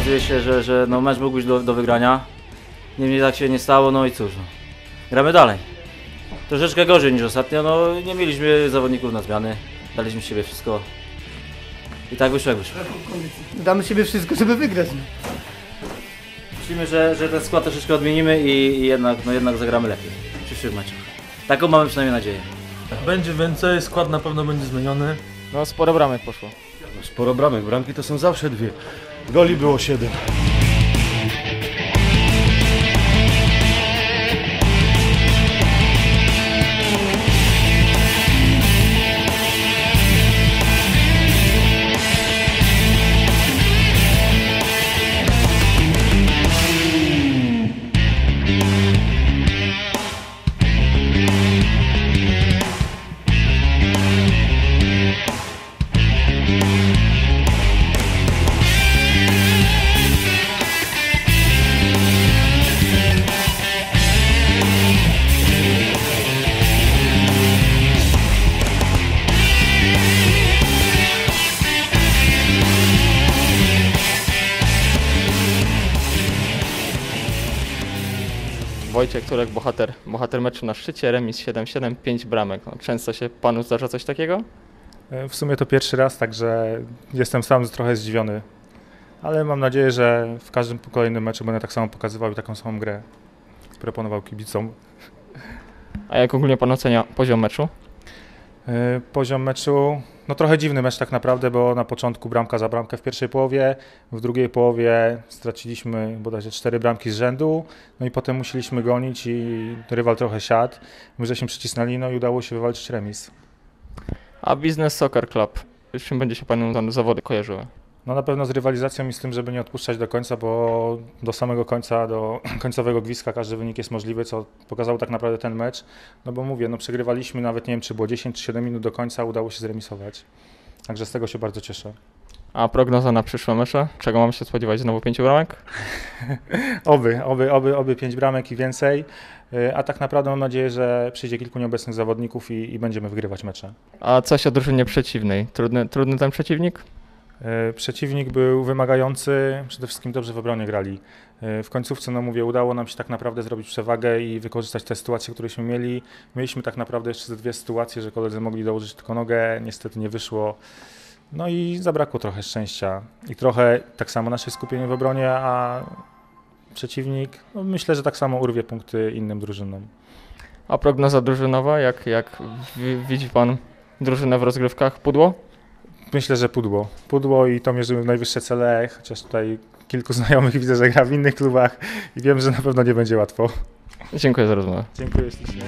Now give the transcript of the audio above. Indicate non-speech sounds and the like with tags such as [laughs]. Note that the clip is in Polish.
myślę, że, że no, mecz mógł być do, do wygrania. Niemniej tak się nie stało, no i cóż. No. Gramy dalej. Troszeczkę gorzej niż ostatnio, no nie mieliśmy zawodników na zmiany. Daliśmy siebie wszystko. I tak wyszło jak wyszło. Damy siebie wszystko, żeby wygrać. Myślimy, że, że ten skład troszeczkę odmienimy i, i jednak, no, jednak zagramy lepiej w przyszłych meczach. Taką mamy przynajmniej nadzieję. Będzie więcej, skład na pewno będzie zmieniony. No sporo bramek poszło. Sporo bramek, bramki to są zawsze dwie. Goli było siedem. Wojciech Turek, bohater, bohater meczu na szczycie, remis 7-7, 5 bramek. No, często się panu zdarza coś takiego? E, W sumie to pierwszy raz, także jestem sam trochę zdziwiony. Ale mam nadzieję, że w każdym kolejnym meczu będę tak samo pokazywał i taką samą grę proponował kibicom. A jak ogólnie pan ocenia poziom meczu? E, Poziom meczu, no trochę dziwny mecz tak naprawdę, bo na początku bramka za bramkę w pierwszej połowie, w drugiej połowie straciliśmy bodajże cztery bramki z rzędu, no i potem musieliśmy gonić i rywal trochę siadł. My żeśmy przycisnęli, no i udało się wywalczyć remis. A Business Soccer Club, czym będzie się panu zawody kojarzyły? No na pewno z rywalizacją i z tym, żeby nie odpuszczać do końca, bo do samego końca, do [clears throat] końcowego gwizdka każdy wynik jest możliwy, co pokazał tak naprawdę ten mecz. No bo mówię, no przegrywaliśmy nawet nie wiem, czy było 10 czy 7 minut do końca, udało się zremisować. Także z tego się bardzo cieszę. A prognoza na przyszłe mecze? Czego mamy się spodziewać? Znowu pięciu bramek? [laughs] Oby, oby, oby, oby 5 bramek i więcej. Yy, A tak naprawdę mam nadzieję, że przyjdzie kilku nieobecnych zawodników i, i będziemy wygrywać mecze. A coś o drużynie przeciwnej? Trudny, trudny ten przeciwnik? E, Przeciwnik był wymagający, przede wszystkim dobrze w obronie grali. E, W końcówce, no mówię, udało nam się tak naprawdę zrobić przewagę i wykorzystać te sytuacje, któreśmy mieli. Mieliśmy tak naprawdę jeszcze ze dwie sytuacje, że koledzy mogli dołożyć tylko nogę, niestety nie wyszło. No i zabrakło trochę szczęścia i trochę tak samo nasze skupienie w obronie, a przeciwnik, no myślę, że tak samo urwie punkty innym drużynom. A prognoza drużynowa? Jak, jak wi- widzi pan drużynę w rozgrywkach? Pudło? Myślę, że pudło. Pudło i to mierzymy w najwyższe cele, chociaż tutaj kilku [laughs] znajomych widzę, że gra w innych klubach i wiem, że na pewno nie będzie łatwo. Dziękuję za rozmowę. Dziękuję ślicznie.